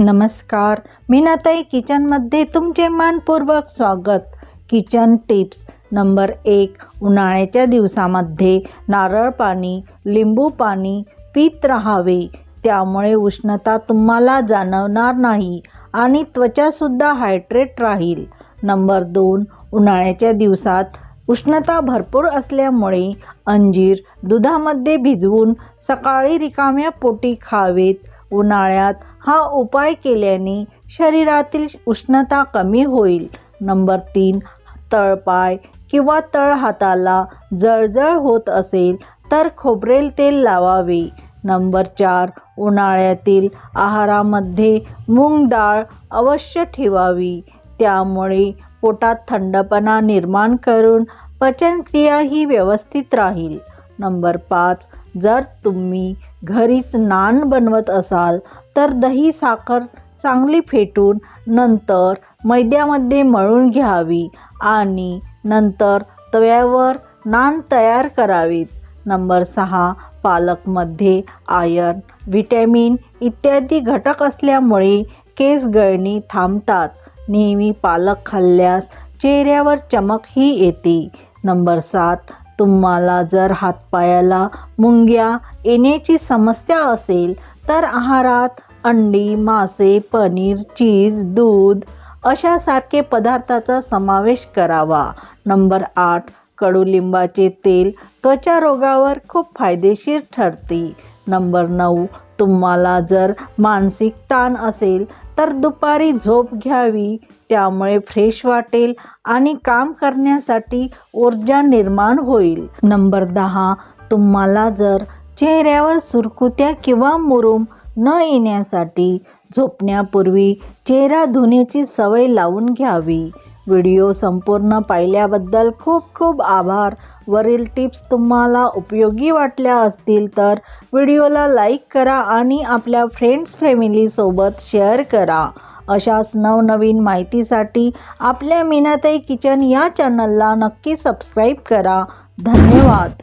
नमस्कार मीनाताई किचनमध्ये तुमचे मनपूर्वक स्वागत. किचन टिप्स नंबर एक उन्हाळ्याच्या दिवसामध्ये नारळ पाणी लिंबू पाणी पीत राहावे. त्यामुळे उष्णता तुम्हाला जाणवणार नाही आणि त्वचासुद्धा हायड्रेट राहील. नंबर दोन उन्हाळ्याच्या दिवसात उष्णता भरपूर असल्यामुळे अंजीर दुधामध्ये भिजवून सकाळी रिकाम्या पोटी खावेत. उन्हाळ्यात हा उपाय केल्याने शरीरातील उष्णता कमी होईल. नंबर तीन तळपाय किंवा तळ हाताला जळजळ होत असेल तर खोबरेल तेल लावावे. नंबर चार उन्हाळ्यातील आहारामध्ये मूग डाळ अवश्य ठेवावी. त्यामुळे पोटात थंडपणा निर्माण करून पचनक्रिया ही व्यवस्थित राहील. नंबर पाच जर तुम्ही घरीच नान बनवत असाल तर दही साखर चांगली फेटून नंतर मैद्यामध्ये मळून घ्यावी आणि नंतर तव्यावर नान तयार करावीत. नंबर सहा पालकमध्ये आयर्न व्हिटॅमिन इत्यादी घटक असल्यामुळे केस गळणी थांबतात. नेहमी पालक खाल्ल्यास चेहऱ्यावर चमकही येते. नंबर सात तुम्हाला जर हातपायाला मुंग्या येण्याची समस्या असेल तर आहारात अंडी मासे पनीर चीज दूध अशासारखे पदार्थाचा समावेश करावा. नंबर आठ कडुलिंबाचे तेल त्वचा रोगावर खूप फायदेशीर ठरते. नंबर नऊ तुम्हाला जर मानसिक ताण असेल तर दुपारी झोप घ्यावी त्यामुळे फ्रेश वाटेल आणि काम करण्यासाठी ऊर्जा निर्माण होईल. नंबर दहा तुम्हाला जर चेहऱ्यावर सुरकुत्या किंवा मुरुम न येण्यासाठी झोपण्यापूर्वी चेहरा धुण्याची सवय लावून घ्यावी. व्हिडिओ संपूर्ण पाहिल्याबद्दल खूप खूप आभार. वरील टिप्स तुम्हाला उपयोगी वाटल्या असतील तर व्हिडिओला लाईक करा आणि आपल्या फ्रेंड्स फॅमिलीसोबत शेअर करा. अशाच नवनवीन माहितीसाठी आपल्या मीनाताई किचन या चॅनलला नक्की सबस्क्राईब करा. धन्यवाद.